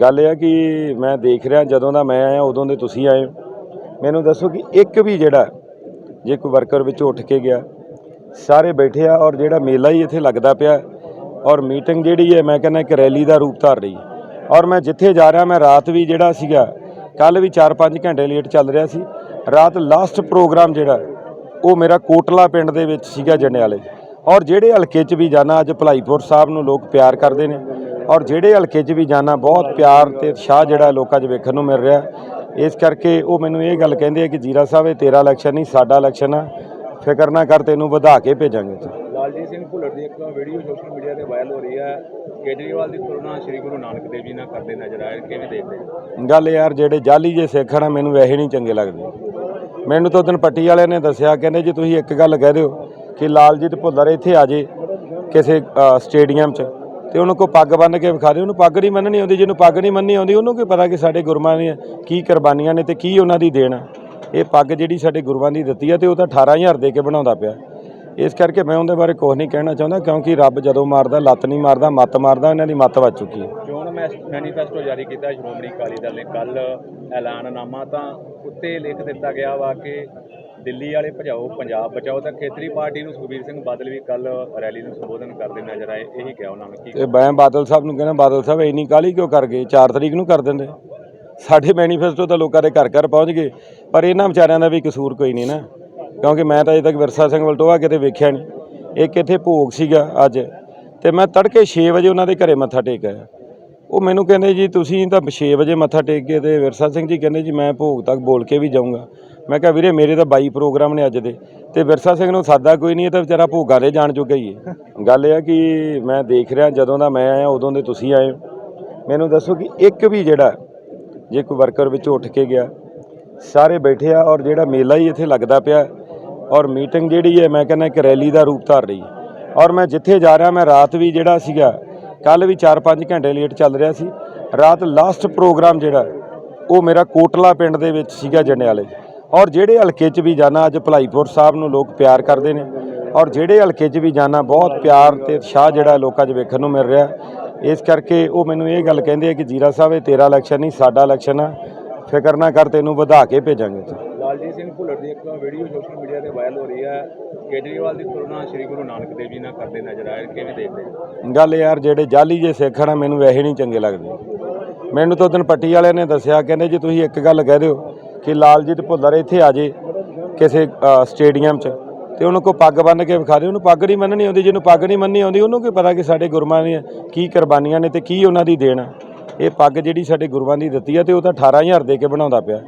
ਗੱਲ ਇਹ ਹੈ ਕਿ ਮੈਂ ਦੇਖ ਰਿਹਾ, ਜਦੋਂ ਦਾ ਮੈਂ ਆਇਆ, ਉਦੋਂ ਦੇ ਤੁਸੀਂ ਆਏ ਹੋ। ਮੈਨੂੰ ਦੱਸੋ ਕਿ ਇੱਕ ਵੀ ਜਿਹੜਾ, ਜੇ ਕੋਈ ਵਰਕਰ ਵਿੱਚੋਂ ਉੱਠ ਕੇ ਗਿਆ, ਸਾਰੇ ਬੈਠੇ ਆ ਔਰ ਜਿਹੜਾ ਮੇਲਾ ਹੀ ਇੱਥੇ ਲੱਗਦਾ ਪਿਆ, ਔਰ ਮੀਟਿੰਗ ਜਿਹੜੀ ਹੈ, ਮੈਂ ਕਹਿੰਦਾ ਇੱਕ ਰੈਲੀ ਦਾ ਰੂਪ ਧਾਰ ਰਹੀ ਔਰ ਮੈਂ ਜਿੱਥੇ ਜਾ ਰਿਹਾ, ਮੈਂ ਰਾਤ ਵੀ ਜਿਹੜਾ ਸੀਗਾ ਕੱਲ ਵੀ 4-5 ਘੰਟੇ ਲੇਟ ਚੱਲ ਰਿਹਾ ਸੀ। ਰਾਤ ਲਾਸਟ ਪ੍ਰੋਗਰਾਮ ਜਿਹੜਾ, ਉਹ ਮੇਰਾ ਕੋਟਲਾ ਪਿੰਡ ਦੇ ਵਿੱਚ ਸੀਗਾ, ਜੰਡਿਆਲੇ। ਔਰ ਜਿਹੜੇ ਹਲਕੇ 'ਚ ਵੀ ਜਾਣਾ, ਅੱਜ ਭਲਾਈਪੁਰ ਸਾਹਿਬ ਨੂੰ ਲੋਕ ਪਿਆਰ ਕਰਦੇ ਨੇ ਔਰ ਜਿਹੜੇ ਹਲਕੇ 'ਚ ਵੀ ਜਾਣਾ ਬਹੁਤ ਪਿਆਰ ਤੇ ਉਤਸ਼ਾਹ ਜਿਹੜਾ ਲੋਕਾਂ 'ਚ ਵੇਖਣ ਨੂੰ ਮਿਲ ਰਿਹਾ। ਇਸ ਕਰਕੇ ਉਹ ਮੈਨੂੰ ਇਹ ਗੱਲ ਕਹਿੰਦੇ ਆ ਕਿ ਜੀਰਾ ਸਾਹਿਬ ਇਹ ਤੇਰਾ ਇਲੈਕਸ਼ਨ ਨਹੀਂ ਸਾਡਾ ਇਲੈਕਸ਼ਨ ਆ। ਫਿਕਰ ਨਾ ਕਰ ਤੈਨੂੰ ਵਧਾ ਕੇ ਭੇਜਾਂਗੇ ਲਾਲਜੀਤ ਸਿੰਘ ਭੁੱਲਰ ਦੀ ਇੱਕ ਵੀਡੀਓ ਸੋਸ਼ਲ ਮੀਡੀਆ ਤੇ ਵਾਇਰਲ ਹੋ ਰਹੀ ਹੈ। ਕੇਜਰੀਵਾਲ ਦੀ ਤੁਲਨਾ ਸ੍ਰੀ ਗੁਰੂ ਨਾਨਕ ਦੇਵ ਜੀ ਨਾਲ ਕਰਦੇ ਨਜ਼ਰ ਆਏ ਕਿਵੇਂ ਦੇਖਦੇ ਹੋ? ਗੱਲ ਯਾਰ ਜਿਹੜੇ ਜਾਲੀ ਜੇ ਸਿੱਖ ਆ ਮੈਨੂੰ ਵੈਸੇ ਨਹੀਂ ਚੰਗੇ ਲੱਗਦੇ। ਮੈਨੂੰ ਤਾਂ ਉਦੋਂ ਪੱਟੀ ਵਾਲਿਆਂ ਨੇ ਦੱਸਿਆ ਕਹਿੰਦੇ ਜੀ ਤੁਸੀਂ ਇੱਕ ਗੱਲ ਕਹਿ ਦਿਓ ਕਿ ਲਾਲਜੀਤ ਭੁੱਲਰ ਇੱਥੇ ਆ ਜੇ ਕਿਸੇ ਸਟੇਡੀਅਮ 'ਚ। ਤੇ ਉਹਨੂੰ ਕੋ ਪੱਗ ਬੰਨ੍ਹ ਕੇ ਵਿਖਾ ਦੇ। ਉਹਨੂੰ ਪੱਗ ਨਹੀਂ ਮੰਨਣੀ ਆਉਂਦੀ, ਜਿਹਨੂੰ ਪੱਗ ਨਹੀਂ ਮੰਨਣੀ ਆਉਂਦੀ, ਉਹਨੂੰ ਕੀ ਪਤਾ ਕਿ ਸਾਡੇ ਗੁਰਮਾਂ ਨੇ ਕੀ ਕੁਰਬਾਨੀਆਂ ਨੇ ਤੇ ਕੀ ਉਹਨਾਂ ਦੀ ਦੇਣ ਇਹ ਪੱਗ ਜਿਹੜੀ ਸਾਡੇ ਗੁਰੂਆਂ ਦੀ ਦਿੱਤੀ ਆ ਤੇ ਉਹ ਤਾਂ 18000 ਦੇ ਕੇ ਬਣਾਉਂਦਾ ਪਿਆ। ਇਸ ਕਰਕੇ ਮੈਂ ਉਹਦੇ ਬਾਰੇ ਕੁਝ ਨਹੀਂ ਕਹਿਣਾ ਚਾਹੁੰਦਾ, ਕਿਉਂਕਿ ਰੱਬ ਜਦੋਂ ਮਾਰਦਾ, ਲੱਤ ਨਹੀਂ ਮਾਰਦਾ, ਮੱਤ ਮਾਰਦਾ, ਇਹਨਾਂ ਦੀ ਮੱਤ ਵੱਜ ਚੁੱਕੀ ਹੈ। ਚੋਣ ਮੈਨੀਫੈਸਟੋ ਜਾਰੀ ਕੀਤਾ ਸ਼੍ਰੋਮਣੀ ਅਕਾਲੀ ਦਲ ਨੇ। ਕੱਲ ਐਲਾਨਨਾਮਾ ਤਾਂ ਉੱਤੇ ਲਿਖ ਦਿੱਤਾ ਗਿਆ ਵਾ ਕਿ ਦਿੱਲੀ ਵਾਲੇ ਭਜਾਓ, ਪੰਜਾਬ ਬਚਾਓ, ਤਾਂ ਖੇਤਰੀ ਪਾਰਟੀ ਨੂੰ ਸੁਖਬੀਰ ਸਿੰਘ ਬਾਦਲ ਵੀ ਕੱਲ ਰੈਲੀ ਨੂੰ ਸੰਬੋਧਨ ਕਰਦੇ ਨਜ਼ਰ ਆਏ, ਇਹੀ ਕਿਹਾ ਉਹਨਾਂ ਨੇ। ਤੇ ਮੈਂ ਬਾਦਲ ਸਾਹਿਬ ਨੂੰ ਕਹਿੰਦਾ, ਬਾਦਲ ਸਾਹਿਬ, ਇੰਨੀ ਕਾਲੀ ਕਿਉਂ ਕਰ ਗਏ? 4 ਤਰੀਕ ਨੂੰ ਕਰ ਦਿੰਦੇ। ਸਾਡੇ ਮੈਨੀਫੈਸਟੋ ਤਾਂ ਲੋਕਾਂ ਦੇ ਘਰ ਘਰ ਪਹੁੰਚ ਗਏ, ਪਰ ਇਹਨਾਂ ਵਿਚਾਰਿਆਂ ਦਾ ਵੀ ਕਸੂਰ ਕੋਈ ਨਹੀਂ ਨਾ, ਕਿਉਂਕਿ ਮੈਂ ਤਾਂ ਅਜੇ ਤੱਕ ਵਿਰਸਾ ਸਿੰਘ ਵਲਟੋਆ ਕਿਤੇ ਵੇਖਿਆ ਨਹੀਂ। ਇੱਕ ਇੱਥੇ ਭੋਗ ਸੀਗਾ ਅੱਜ, ਤੇ ਮੈਂ ਤੜਕੇ 6 ਵਜੇ ਉਹਨਾਂ ਦੇ ਘਰੇ ਮੱਥਾ ਟੇਕਿਆ ਉਹ ਮੈਨੂੰ ਕਹਿੰਦੇ ਜੀ, ਤੁਸੀਂ ਤਾਂ 6 ਵਜੇ ਮੱਥਾ ਟੇਕ ਕੇ ਤੇ ਵਿਰਸਾ ਸਿੰਘ ਜੀ ਕਹਿੰਦੇ ਜੀ, ਮੈਂ ਭੋਗ ਤੱਕ ਬੋਲ ਕੇ ਵੀ ਜਾਊਂਗਾ। ਮੈਂ ਕਿਹਾ ਵੀਰੇ, ਮੇਰੇ ਤਾਂ ਬਾਈ ਪ੍ਰੋਗਰਾਮ ਨੇ ਅੱਜ ਦੇ। ਤੇ ਵਿਰਸਾ ਸਿੰਘ ਨੂੰ ਸਾਦਾ ਕੋਈ ਨਹੀਂ, ਇਹ ਤਾਂ ਵਿਚਾਰਾ ਭੋਗਾਂ ਦੇ ਜਾਣ ਜੋਗਾ ਹੀ ਹੈ। ਗੱਲ ਇਹ ਹੈ ਕਿ ਮੈਂ ਦੇਖ ਰਿਹਾ, ਜਦੋਂ ਦਾ ਮੈਂ ਆਇਆ, ਉਦੋਂ ਦੇ ਤੁਸੀਂ ਆਏ ਹੋ। ਮੈਨੂੰ ਦੱਸੋ ਕਿ ਇੱਕ ਵੀ ਜਿਹੜਾ, ਜੇ ਕੋਈ ਵਰਕਰ ਵਿੱਚੋਂ ਉੱਠ ਕੇ ਗਿਆ, ਸਾਰੇ ਬੈਠੇ ਆ ਔਰ ਜਿਹੜਾ ਮੇਲਾ ਹੀ ਇੱਥੇ ਲੱਗਦਾ ਪਿਆ, ਔਰ ਮੀਟਿੰਗ ਜਿਹੜੀ ਹੈ, ਮੈਂ ਕਹਿੰਦਾ ਇੱਕ ਰੈਲੀ ਦਾ ਰੂਪ ਧਾਰ ਰਹੀ ਹੈ। ਔਰ ਮੈਂ ਜਿੱਥੇ ਜਾ ਰਿਹਾ, ਮੈਂ ਰਾਤ ਵੀ ਜਿਹੜਾ ਸੀਗਾ ਕੱਲ ਵੀ 4-5 ਘੰਟੇ ਲੇਟ ਚੱਲ ਰਿਹਾ ਸੀ। ਰਾਤ ਲਾਸਟ ਪ੍ਰੋਗਰਾਮ ਜਿਹੜਾ, ਉਹ ਮੇਰਾ ਕੋਟਲਾ ਪਿੰਡ ਦੇ ਵਿੱਚ ਸੀਗਾ ਜੰਡਿਆਲੇ ਔਰ ਜਿਹੜੇ ਹਲਕੇ 'ਚ ਵੀ ਜਾਣਾ ਅੱਜ ਭਲਾਈਪੁਰ ਸਾਹਿਬ ਨੂੰ ਲੋਕ ਪਿਆਰ ਕਰਦੇ ਨੇ। ਔਰ ਜਿਹੜੇ ਹਲਕੇ 'ਚ ਵੀ ਜਾਣਾ ਬਹੁਤ ਪਿਆਰ ਤੇ ਉਤਸ਼ਾਹ ਜਿਹੜਾ ਲੋਕਾਂ 'ਚ ਵੇਖਣ ਨੂੰ ਮਿਲ ਰਿਹਾ। ਇਸ ਕਰਕੇ ਉਹ ਮੈਨੂੰ ਇਹ ਗੱਲ ਕਹਿੰਦੇ ਆ ਕਿ ਜੀਰਾ ਸਾਹਿਬ ਇਹ ਤੇਰਾ ਇਲੈਕਸ਼ਨ ਨਹੀਂ ਸਾਡਾ ਇਲੈਕਸ਼ਨ ਆ। ਫਿਕਰ ਨਾ ਕਰ ਤੈਨੂੰ ਵਧਾ ਕੇ ਭੇਜਾਂਗੇ ਲਾਲਜੀਤ ਸਿੰਘ ਭੁੱਲਰ ਦੀ ਇੱਕ ਵੀਡੀਓ ਸੋਸ਼ਲ ਮੀਡੀਆ ਤੇ ਵਾਇਰਲ ਹੋ ਰਹੀ ਹੈ ਕੇਜਰੀਵਾਲ ਦੀ ਤੁਲਨਾ ਸ੍ਰੀ ਗੁਰੂ ਨਾਨਕ ਦੇਵ ਜੀ ਨਾਲ ਕਰਦੇ ਨਜ਼ਰ ਆਏ ਕਿਵੇਂ ਦੇਖਦੇ ਗੱਲ ਯਾਰ ਜਿਹੜੇ ਜਾਲੀ ਜੇ ਸਿੱਖ ਆ ਨਾ ਮੈਨੂੰ ਵੈਸੇ ਨਹੀਂ ਚੰਗੇ ਲੱਗਦੇ। ਮੈਨੂੰ ਤਾਂ ਉਦੋਂ ਪੱਟੀ ਵਾਲਿਆਂ ਨੇ ਦੱਸਿਆ ਕਹਿੰਦੇ ਜੀ ਤੁਸੀਂ ਇੱਕ ਗੱਲ ਕਹਿ ਦਿਓ ਕਿ ਲਾਲਜੀਤ ਭੁੱਲਰ ਇੱਥੇ ਆ ਜੇ ਕਿਸੇ ਸਟੇਡੀਅਮ 'ਚ, ਤੇ ਉਹਨੂੰ ਕੋ ਪੱਗ ਬੰਨ੍ਹ ਕੇ ਵਿਖਾ ਦੇ। ਉਹਨੂੰ ਪੱਗ ਨਹੀਂ ਮੰਨਣੀ ਆਉਂਦੀ, ਜਿਹਨੂੰ ਪੱਗ ਨਹੀਂ ਮੰਨਣੀ ਆਉਂਦੀ, ਉਹਨੂੰ ਕੀ ਪਤਾ ਕਿ ਸਾਡੇ ਗੁਰਮਾਂ ਨੇ ਕੀ ਕੁਰਬਾਨੀਆਂ ਨੇ ਤੇ ਕੀ ਉਹਨਾਂ ਦੀ ਦੇਣ ਇਹ ਪੱਗ ਜਿਹੜੀ ਸਾਡੇ ਗੁਰੂਆਂ ਦੀ ਦਿੱਤੀ ਆ ਤੇ ਉਹ ਤਾਂ 18000 ਦੇ ਕੇ ਬਣਾਉਂਦਾ ਪਿਆ।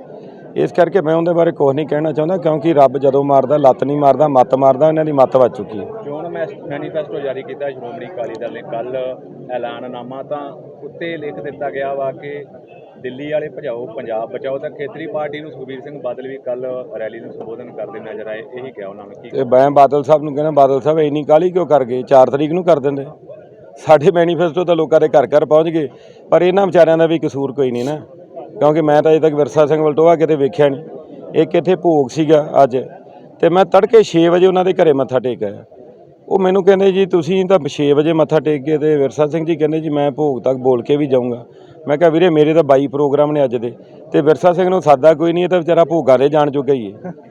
ਇਸ ਕਰਕੇ ਮੈਂ ਉਹਦੇ ਬਾਰੇ ਕੁਝ ਨਹੀਂ ਕਹਿਣਾ ਚਾਹੁੰਦਾ, ਕਿਉਂਕਿ ਰੱਬ ਜਦੋਂ ਮਾਰਦਾ, ਲੱਤ ਨਹੀਂ ਮਾਰਦਾ, ਮੱਤ ਮਾਰਦਾ, ਇਹਨਾਂ ਦੀ ਮੱਤ ਵੱਜ ਚੁੱਕੀ ਹੈ। ਚੋਣ ਮੈਨੀਫੈਸਟੋ ਜਾਰੀ ਕੀਤਾ ਸ਼੍ਰੋਮਣੀ ਅਕਾਲੀ ਦਲ ਨੇ। ਕੱਲ ਐਲਾਨਨਾਮਾ ਤਾਂ ਉੱਤੇ ਲਿਖ ਦਿੱਤਾ ਗਿਆ ਵਾ ਕਿ ਦਿੱਲੀ ਵਾਲੇ ਭਜਾਓ ਪੰਜਾਬ ਬਚਾਓ ਤਾਂ ਖੇਤਰੀ ਪਾਰਟੀ ਨੂੰ ਸੁਖਬੀਰ ਸਿੰਘ ਬਾਦਲ ਵੀ ਕੱਲ ਰੈਲੀ ਨੂੰ ਸੰਬੋਧਨ ਕਰਦੇ ਨਜ਼ਰ ਆਏ, ਇਹੀ ਕਿਹਾ ਉਹਨਾਂ ਨੇ। ਕੀ ਤੇ ਮੈਂ ਬਾਦਲ ਸਾਹਿਬ ਨੂੰ ਕਹਿੰਦਾ, ਬਾਦਲ ਸਾਹਿਬ ਇੰਨੀ ਕਾਲੀ ਕਿਉਂ ਕਰ ਗਏ? 4 ਤਰੀਕ ਨੂੰ ਕਰ ਦਿੰਦੇ। ਸਾਡੇ ਮੈਨੀਫੈਸਟੋ ਤਾਂ ਲੋਕਾਂ ਦੇ ਘਰ ਘਰ ਪਹੁੰਚ ਗਏ, ਪਰ ਇਹਨਾਂ ਵਿਚਾਰਿਆਂ ਦਾ ਵੀ ਕਸੂਰ ਕੋਈ ਨਹੀਂ ਨਾ, ਕਿਉਂਕਿ ਮੈਂ ਤਾਂ ਅਜੇ ਤੱਕ ਵਿਰਸਾ ਸਿੰਘ ਵਲਟੋਆ ਕਿਤੇ ਵੇਖਿਆ ਨਹੀਂ। ਇੱਕ ਇੱਥੇ ਭੋਗ ਸੀਗਾ ਅੱਜ, ਤੇ ਮੈਂ ਤੜਕੇ 6 ਵਜੇ ਉਹਨਾਂ ਦੇ ਘਰੇ ਮੱਥਾ ਟੇਕ ਆਇਆ। ਉਹ ਮੈਨੂੰ ਕਹਿੰਦੇ ਜੀ, ਤੁਸੀਂ ਤਾਂ 6 ਵਜੇ ਮੱਥਾ ਟੇਕ ਕੇ ਤੇ ਵਿਰਸਾ ਸਿੰਘ ਜੀ ਕਹਿੰਦੇ ਜੀ, ਮੈਂ ਭੋਗ ਤੱਕ ਬੋਲ ਕੇ ਵੀ ਜਾਊਂਗਾ। ਮੈਂ ਕਿਹਾ, ਵੀਰੇ, ਮੇਰੇ ਤਾਂ 22 ਪ੍ਰੋਗਰਾਮ ਨੇ ਅੱਜ ਦੇ। ਤੇ ਵਿਰਸਾ ਸਿੰਘ ਨੂੰ ਸਾਦਾ ਕੋਈ ਨਹੀਂ, ਇਹ ਤਾਂ ਵਿਚਾਰਾ ਭੋਗਾਂ ਦੇ ਜਾਣ ਜੋਗਾ ਹੀ ਹੈ